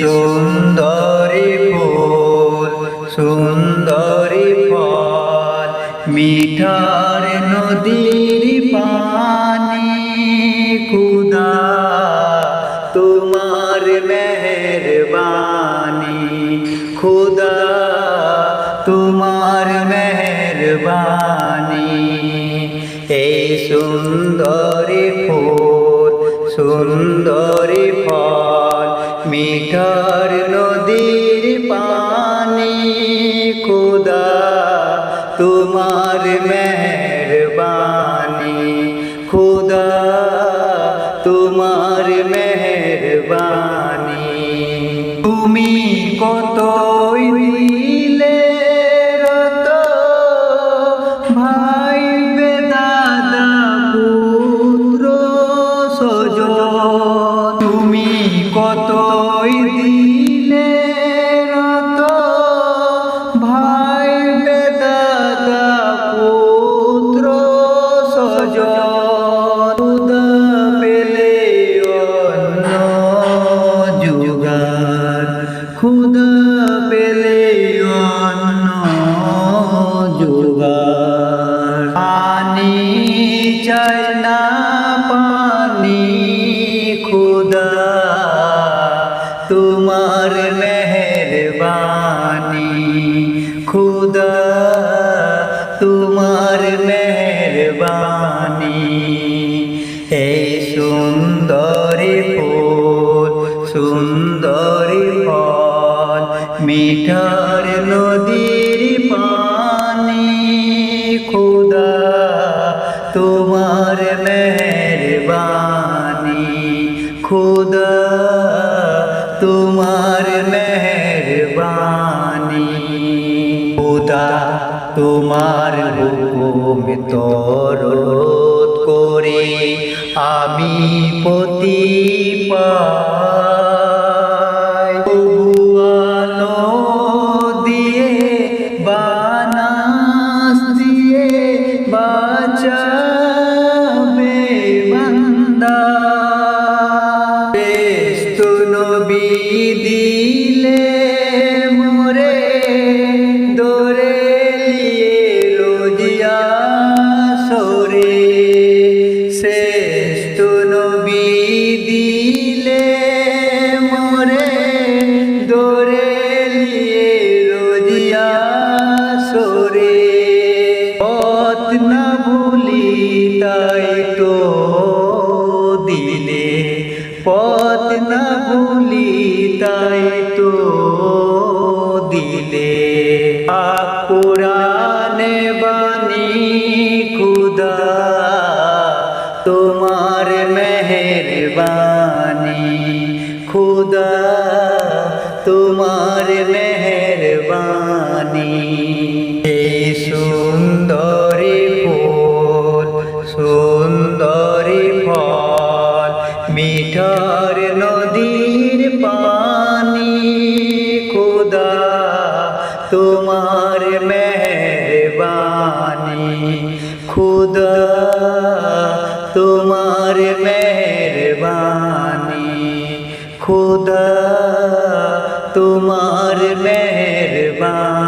সুন্দরী ফুল, সুন্দরী ফল, মিঠার নদীর পানি খুদা তোমার মেহরবানি খুদা তোমার মেহরবানি। এই সুন্দরী ফুল, সুন্দরী ফল মিঠার নদীর পানি, খুদা তোমার মেহরবানি, খুদা তোমার মেহরবানি। তুমি কত রত, ভাই পুত্র তুমি কত দিলে তোমার মেহরবানি। খুদা, তোমার মেহরবানি। এই সুন্দরী ফুল, সুন্দরী ফল, মিঠার নদীর পানি। খুদা, তোমার মেহরবানি। খুদা তোমার মেহরবানি। খুদা তোমার হুকুম তরত করে। আমি তাই তো দিলে, পথ না ভুলি তাই তো দিলে। পুরানে বাণী, খুদা, তোমার মেহরবানি খুদা, তোমার खुदा तुम्हार मेहरबानी। खुदा तुम्हार मेहरबान।